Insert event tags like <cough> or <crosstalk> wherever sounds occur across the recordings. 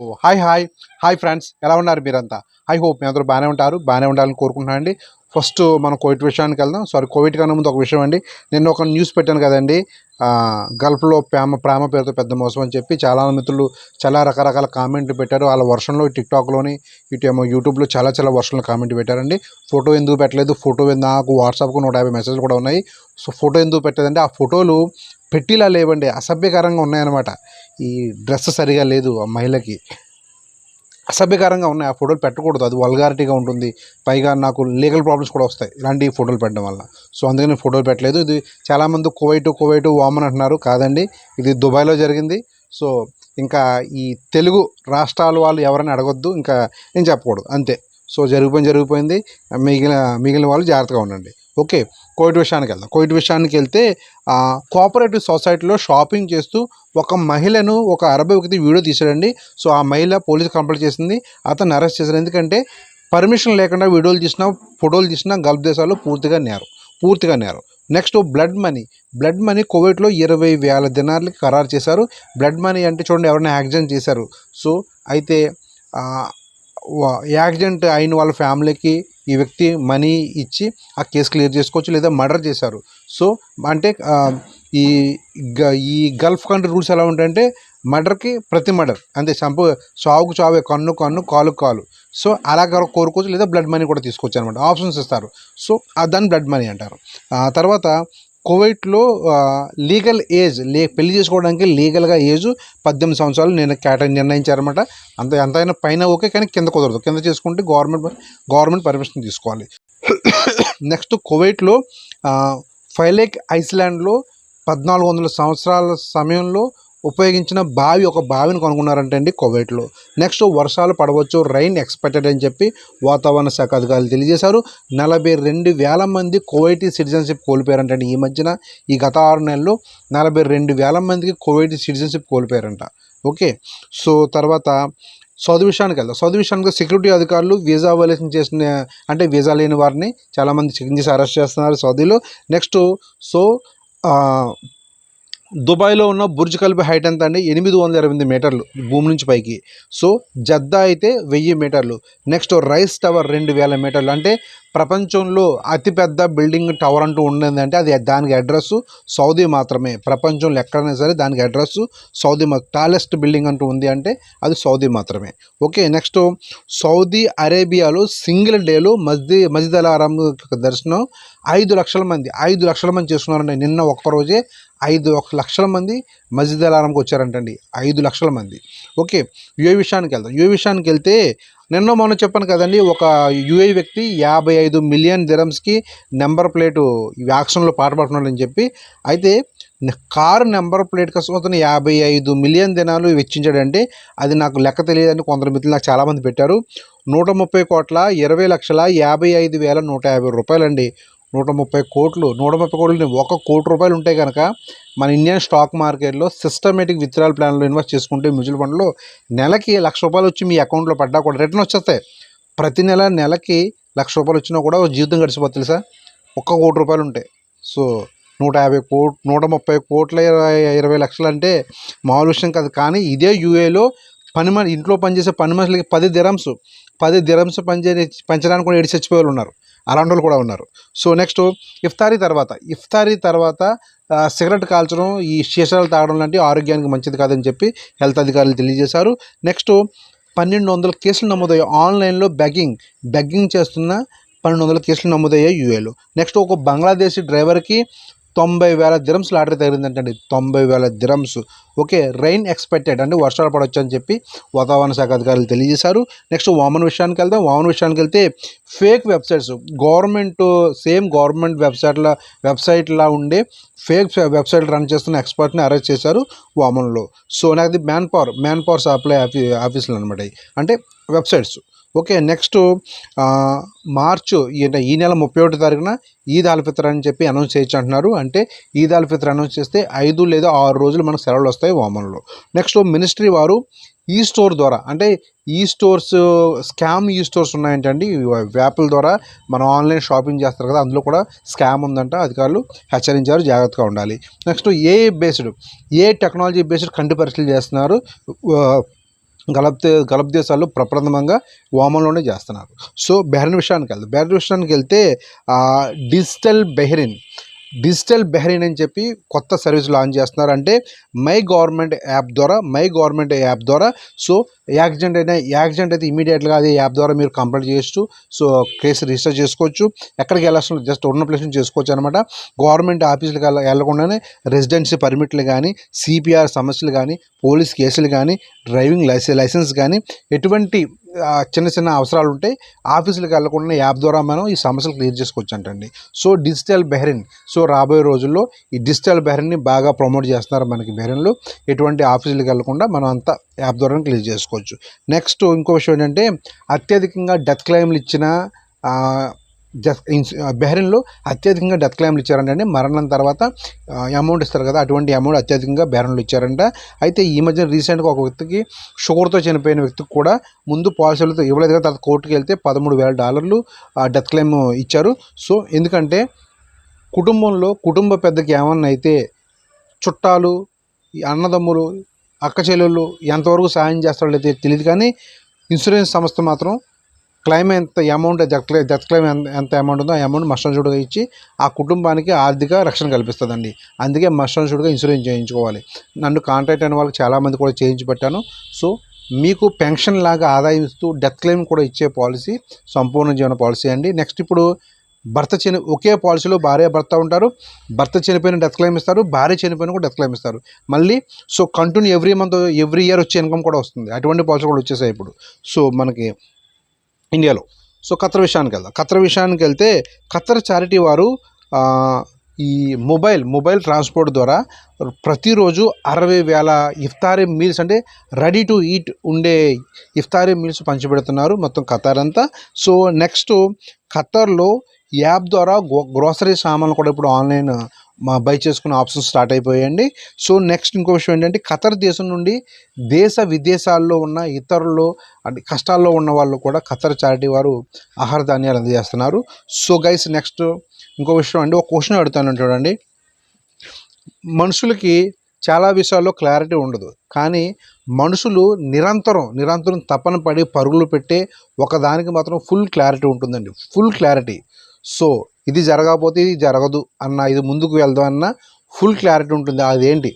ఓ, hi hi. Hi friends. ఎలా ఉన్నారు మీరంతా? ఐ హోప్ మీ అందరూ బాగానే ఉంటారు బాగానే ఉండాలని కోరుకుంటున్నాను అండి. ఫస్ట్ మనం కోవిడ్ విషయానికి వెళ్దాం. సారీ కోవిడ్ కన్నా ముందు ఒక విషయం అండి. నిన్న ఒక న్యూస్ పెట్టాను కదండి. గల్ఫ్లో ప్రేమ ప్రేమ పేరుతో పెద్ద మోసం అని చెప్పి చాలా మిత్రులు చాలా రకరకాల కామెంట్లు పెట్టారు. వాళ్ళ వర్షంలో టిక్టాక్లోని ఇటు ఏమో యూట్యూబ్లో చాలా చాలా వర్షంలో కామెంట్ పెట్టారండి. ఫోటో ఎందుకు పెట్టలేదు? ఫోటో నాకు వాట్సాప్కు నూట యాభై మెసేజ్లు కూడా ఉన్నాయి. సో ఫోటో ఎందుకు పెట్టలేదంటే ఆ ఫోటోలు పెట్టిలా లేవండి అసభ్యకరంగా ఉన్నాయన్నమాట. ఈ డ్రెస్ సరిగా లేదు ఆ మహిళకి. అసభ్యకరంగా ఉన్నాయి ఆ ఫోటోలు పెట్టకూడదు అది వల్గారిటీగా ఉంటుంది. పైగా నాకు లీగల్ ప్రాబ్లమ్స్ కూడా వస్తాయి ఇలాంటి ఫోటోలు పెట్టడం వల్ల. సో అందుకని ఫోటోలు పెట్టలేదు. ఇది చాలామంది కువైటు కువైటు వామన్ అంటున్నారు కాదండి. ఇది దుబాయ్లో జరిగింది. సో ఇంకా ఈ తెలుగు రాష్ట్రాల వాళ్ళు ఎవరైనా అడగొద్దు ఇంకా నేను చెప్పకూడదు అంతే. సో జరిగిపోయింది జరిగిపోయింది. మిగిలిన మిగిలిన వాళ్ళు జాగ్రత్తగా ఉండండి. ఓకే కోవిడ్ విషయానికి వెళ్దాం. కోవిడ్ విషయానికి వెళ్తే కోఆపరేటివ్ సొసైటీలో షాపింగ్ చేస్తూ ఒక మహిళను ఒక అరవై వ్యక్తి వీడియో తీశాడండి. సో ఆ మహిళ పోలీసు కంప్లైంట్ చేసింది. అతను అరెస్ట్ చేశారు. ఎందుకంటే పర్మిషన్ లేకుండా వీడియోలు తీసినా ఫోటోలు తీసినా గల్ఫ్ దేశాల్లో పూర్తిగా నేరం. పూర్తిగా నేరం. Next blood money. Blood money కోవిడ్లో ఇరవై వేల దినార్లకి ఖరారు చేశారు. బ్లడ్ మనీ అంటే చూడండి ఎవరైనా యాక్సిడెంట్ చేశారు. సో అయితే యాక్సిడెంట్ అయిన వాళ్ళ ఫ్యామిలీకి ఈ వ్యక్తి మనీ ఇచ్చి ఆ కేసు క్లియర్ చేసుకోవచ్చు లేదా మర్డర్ చేశారు. సో అంటే ఈ గ- ఈ గల్ఫ్ కంట్రీ రూల్స్ ఎలా ఉంటాయంటే మర్డర్కి ప్రతి మర్డర్ అంతే చంపు చావుకు చావే కన్ను కన్ను కాలు కాలు. సో అలా కోరుకోవచ్చు లేదా బ్లడ్ మనీ కూడా తీసుకోవచ్చు అనమాట ఆప్షన్స్ ఇస్తారు. సో దాన్ని బ్లడ్ మనీ అంటారు. ఆ తర్వాత కువైట్లో లీగల్ ఏజ్ లే పెళ్ళి చేసుకోవడానికి లీగల్గా ఏజ్ పద్దెనిమిది సంవత్సరాలు నేను కేటా నిర్ణయించారన్నమాట. అంత ఎంతైనా పైన ఓకే కానీ కింద కుదరదు. కింద చేసుకుంటే గవర్నమెంట్ గవర్నమెంట్ పర్మిషన్ తీసుకోవాలి. <coughs> నెక్స్ట్ కువైట్లో ఫైలేక్ ఐస్లాండ్లో పద్నాలుగు వందల సంవత్సరాల సమయంలో ఉపయోగించిన బావి ఒక బావిని కనుగొన్నారంటే అండి కువైట్లో. నెక్స్ట్ వర్షాలు పడవచ్చు రైన్ ఎక్స్పెక్టెడ్ అని చెప్పి వాతావరణ శాఖ అధికారులు తెలియజేశారు. నలభై రెండు వేల మంది కువైటీ సిటిజన్షిప్ కోల్పోయారంట ఈ మధ్యన. ఈ గత ఆరు నెలలు నలభై రెండు వేల మందికి కువైటీ సిటిజన్షిప్ కోల్పోయారంట. ఓకే సో తర్వాత సౌదీ విషయానికి వెళ్దాం. సౌదీ విషయానికి సెక్యూరిటీ అధికారులు వీసా వైలేషన్ చేసిన అంటే వీసా లేని వారిని చాలామంది చెక్ చేసి అరెస్ట్ చేస్తున్నారు సౌదీలో. నెక్స్ట్ సో దుబాయ్లో ఉన్న బుర్జ్ ఖలీఫా హైట్ ఎంత అండి? ఎనిమిది వందల ఇరవై ఎనిమిది మీటర్లు భూమి నుంచి పైకి. సో జద్దా అయితే వెయ్యి మీటర్లు. నెక్స్ట్ రైస్ టవర్ రెండు వేల మీటర్లు. అంటే ప్రపంచంలో అతిపెద్ద బిల్డింగ్ టవర్ అంటూ ఉండేది అంటే అది దానికి అడ్రస్ సౌదీ మాత్రమే. ప్రపంచంలో ఎక్కడైనా సరే దానికి అడ్రస్ సౌదీ టాలెస్ట్ బిల్డింగ్ అంటూ ఉంది అంటే అది సౌదీ మాత్రమే. ఓకే నెక్స్ట్ సౌదీ అరేబియాలో సింగిల్ డేలో మస్జీ మస్జిద్ అల్ దర్శనం ఐదు లక్షల మంది ఐదు లక్షల మంది చేసుకున్నారండి. నిన్న ఒక్కరోజే ఐదు ఒక లక్షల మంది మస్జిద్ అల్ వచ్చారంటండి. ఐదు లక్షల మంది. ఓకే యుఏ విషయానికి వెళ్దాం. యుఏ విషయానికి వెళ్తే నిన్న మొన్న చెప్పాను కదండి ఒక యుఏ వ్యక్తి యాభై ఐదు మిలియన్ దిరమ్స్కి నెంబర్ ప్లేటు యాక్షన్లో పాటుపడుతున్నాడని చెప్పి అయితే కారు నెంబర్ ప్లేట్ కోసం అతను యాభై ఐదు మిలియన్ దినాలు వెచ్చించాడంటే అది నాకు లెక్క తెలియదని కొందరు మిత్రులు నాకు చాలామంది పెట్టారు. నూట ముప్పై కోట్ల ఇరవై లక్షల యాభై ఐదు వేల నూట యాభై రూపాయలండి. నూట ముప్పై కోట్లు నూట ముప్పై కోట్లు ఒక కోటి రూపాయలు ఉంటే కనుక మన ఇండియన్ స్టాక్ మార్కెట్లో సిస్టమేటిక్ విత్డ్రాల్ ప్లాన్లో ఇన్వెస్ట్ చేసుకుంటే మ్యూచువల్ ఫండ్లో నెలకి లక్ష రూపాయలు వచ్చి మీ అకౌంట్లో పడ్డా కూడా రిటర్న్ వచ్చేస్తాయి. ప్రతి నెల నెలకి లక్ష రూపాయలు వచ్చినా కూడా జీవితం గడిచిపోతుంది సార్ ఒక్క కోటి రూపాయలు ఉంటాయి సో నూట యాభై కోట్ నూట ముప్పై కోట్ల ఇరవై ఇరవై లక్షలు అంటే మామూలు విషయం కాదు. కానీ ఇదే యూఏలో పని మన ఇంట్లో పనిచేసే పని మనుషులకి పది దిరమ్స్ పది దిరమ్స్ పనిచే పెంచడానికి కూడా ఏడు చచ్చిపోయేవాళ్ళు ఉన్నారు. అలాంటి వాళ్ళు కూడా ఉన్నారు. సో నెక్స్ట్ ఇఫ్తారీ తర్వాత ఇఫ్తారీ తర్వాత సిగరెట్ కాల్చడం ఈ శీషాలు తాగడం లాంటి ఆరోగ్యానికి మంచిది కాదని చెప్పి హెల్త్ అధికారులు తెలియజేశారు. నెక్స్ట్ పన్నెండు వందల కేసులు నమోదయ్యాయి. ఆన్లైన్లో బెగ్గింగ్ బెగ్గింగ్ చేస్తున్న పన్నెండు వందల కేసులు నమోదయ్యాయి యూఏలో. నెక్స్ట్ ఒక బంగ్లాదేశీ డ్రైవర్కి తొంభై వేల దిరమ్స్ లాటరీ తగిలిందంటండి. తొంభై వేల దిరమ్స్ ఓకే రైన్ ఎక్స్పెక్టెడ్ అంటే వర్షాలు పడవచ్చు అని చెప్పి వాతావరణ శాఖ అధికారులు తెలియజేశారు. నెక్స్ట్ వామన్ విషయానికి వెళ్దాం. వామన్ విషయానికి వెళ్తే fake websites government same government వెబ్సైట్ల వెబ్సైట్లా ఉండే ఫేక్ వెబ్సైట్ రన్ చేస్తున్న ఎక్స్పర్ట్ని అరెస్ట్ చేశారు వామన్లో. సో నాకు man power man power supply office ఆఫీసులు అనమాట అంటే వెబ్సైట్స్ ఓకే నెక్స్ట్ మార్చు ఈ నెల ముప్పై ఒకటి తారీఖున ఈద్ ఆల్ ఫిత్ర్ అని చెప్పి అనౌన్స్ చేయొచ్చు అంటున్నారు. అంటే ఈద్ ఆల్ ఫిత్ర్ అనౌన్స్ చేస్తే ఐదు లేదా ఆరు రోజులు మనకు సెలవులు వస్తాయి ఓమన్లో నెక్స్ట్ మినిస్ట్రీ వారు ఈ స్టోర్ ద్వారా అంటే ఈ స్టోర్స్ స్కామ్ ఈ స్టోర్స్ ఉన్నాయంటండి వ్యాపుల ద్వారా మనం ఆన్లైన్ షాపింగ్ చేస్తారు కదా అందులో కూడా స్కామ్ ఉందంట అధికారులు హెచ్చరించారు జాగ్రత్తగా ఉండాలి. Next AI based AI technology based కంటి పరీక్షలు చేస్తున్నారు. గలప్ గలప్ దే- దేశాల్లో ప్రప్రథమంగా వామంలోనే చేస్తున్నారు. సో బెహ్రిన్ విషయానికి వెళ్తాం బెహ్రిన్ విషయానికి వెళ్తే డిజిటల్ బెహ్రిన్ డిజిటల్ బెహ్రిన్ అని చెప్పి కొత్త సర్వీస్ లాంచ్ చేస్తున్నారు. అంటే మై గవర్నమెంట్ యాప్ ద్వారా మై గవర్నమెంట్ యాప్ ద్వారా. సో యాక్సిడెంట్ అయినా యాక్సిడెంట్ అయితే ఇమీడియట్గా అదే యాప్ ద్వారా మీరు కంప్లైంట్ చేయొచ్చు సో కేసు రిజిస్టర్ చేసుకోవచ్చు. ఎక్కడికి వెళ్ళాల్సిన జస్ట్ ఉన్న ప్లేస్ నుంచి చేసుకోవచ్చు అనమాట గవర్నమెంట్ ఆఫీసులకు వెళ్ళ వెళ్ళకుండానే రెసిడెన్సీ పర్మిట్లు కానీ సిపిఆర్ సమస్యలు కానీ పోలీస్ కేసులు కానీ డ్రైవింగ్ లైసెన్స్ లైసెన్స్ కానీ ఎటువంటి చిన్న చిన్న అవసరాలు ఉంటాయి ఆఫీసులకు వెళ్ళకుండా యాప్ ద్వారా మనం ఈ సమస్యలు క్లియర్ చేసుకోవచ్చు అంటండి సో డిజిటల్ బెహరిన్ సో రాబోయే రోజుల్లో ఈ డిజిటల్ బెహరిన్ని బాగా ప్రమోట్ చేస్తున్నారు మనకి బెహరిన్లో. ఎటువంటి ఆఫీసులకు వెళ్ళకుండా మనం అంతా యాప్ ద్వారా క్లియర్ చేసుకోవచ్చు. నెక్స్ట్ ఇంకో విషయం ఏంటంటే అత్యధికంగా డెత్ క్లెయిమ్లు ఇచ్చిన ఆ, బెహరిన్లో అత్యధికంగా డెత్ క్లెయిమ్లు ఇచ్చారంటే మరణం తర్వాత అమౌంట్ ఇస్తారు కదా అటువంటి అమౌంట్ అత్యధికంగా బెహరిన్లో ఇచ్చారంట. అయితే ఈ మధ్య రీసెంట్గా ఒక వ్యక్తికి షుగర్తో చనిపోయిన వ్యక్తికి కూడా ముందు పాలసీలతో ఇవ్వలేదు కదా తర్వాత కోర్టుకి వెళ్తే పదమూడు వేల డాలర్లు డెత్ క్లెయిమ్ ఇచ్చారు. సో ఎందుకంటే కుటుంబంలో కుటుంబ పెద్దకి ఏమన్నా అయితే చుట్టాలు ఈ అన్నదమ్ములు అక్క చెల్లెళ్ళు ఎంతవరకు సాయం చేస్తారో లేదో తెలియదు కానీ ఇన్సూరెన్స్ సంస్థ మాత్రం క్లెయిమ్ ఎంత అమౌంట్ డెత్ డెత్ క్లెయిమ్ ఎంత అమౌంట్ ఉందో ఆ అమౌంట్ మస్టన్షుడ్గా ఇచ్చి ఆ కుటుంబానికి ఆర్థిక రక్షణ కల్పిస్తుందండి. అందుకే మస్టన్షుడ్గా ఇన్సూరెన్స్ చేయించుకోవాలి. నన్ను కాంటాక్ట్ అయిన వాళ్ళకి చాలామంది కూడా చేయించి పెట్టాను సో మీకు పెన్షన్ లాగా ఆదాయం ఇస్తూ డెత్ క్లెయిమ్ కూడా ఇచ్చే పాలసీ సంపూర్ణ జీవన పాలసీ అండి. నెక్స్ట్ ఇప్పుడు భర్త చని ఒకే పాలసీలో భార్య భర్త ఉంటారు. భర్త చనిపోయిన డెత్ క్లెయిమ్ ఇస్తారు. భార్య చనిపోయిన కూడా డెత్ క్లెయిమ్ ఇస్తారు. మళ్ళీ so continue every month every year వచ్చే ఇన్కమ్ కూడా వస్తుంది. అటువంటి పాలసీ కూడా వచ్చేసాయి ఇప్పుడు. సో మనకి ఇండియాలో. సో ఖత్తర్ విషయానికి వెళ్దాం. ఖత్తర్ విషయానికి వెళ్తే ఖత్తర్ చారిటీ వారు ఈ మొబైల్ మొబైల్ ట్రాన్స్పోర్ట్ ద్వారా ప్రతిరోజు అరవై వేల ఇఫ్తారీ మీల్స్ అంటే రెడీ టు ఈట్ ఉండే ఇఫ్తారీ మీల్స్ పంచిపెడుతున్నారు మొత్తం ఖతార్ అంతా. సో నెక్స్ట్ ఖత్తర్లో యాప్ ద్వారా గ్రోసరీ సామాన్లు కూడా ఇప్పుడు ఆన్లైన్ మా బై చేసుకునే ఆప్షన్ స్టార్ట్ అయిపోయాయండి. సో నెక్స్ట్ ఇంకో విషయం ఏంటంటే ఖతర్ దేశం నుండి దేశ విదేశాల్లో ఉన్న ఇతరులు అంటే కష్టాల్లో ఉన్న వాళ్ళు కూడా ఖతర్ చారిటీ వారు ఆహార ధాన్యాలు అందజేస్తున్నారు. సో గైస్ నెక్స్ట్ ఇంకో విషయం అండి ఒక క్వశ్చన్ అడుగుతాను చూడండి. మనుషులకి చాలా విషయాల్లో క్లారిటీ ఉండదు. కానీ మనుషులు నిరంతరం నిరంతరం తపన పడి పరుగులు పెట్టే ఒకదానికి మాత్రం ఫుల్ క్లారిటీ ఉంటుందండి. Full clarity. సో ఇది జరగకపోతే ఇది జరగదు అన్న ఇది ముందుకు వెళ్దాం అన్న ఫుల్ క్లారిటీ ఉంటుంది. అదేంటి?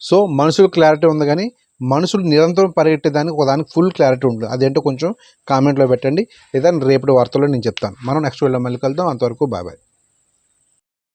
సో మనుషులు క్లారిటీ ఉంది కానీ మనుషులు నిరంతరం పరిగెట్టేదానికి ఒకదానికి ఫుల్ క్లారిటీ ఉంటుంది. అదేంటో కొంచెం కామెంట్లో పెట్టండి. లేదా రేపటి వార్తల్లో నేను చెప్తాను. మనం నెక్స్ట్ వీడియో మళ్ళీ కలుద్దాం. అంతవరకు బాయ్ బాయ్.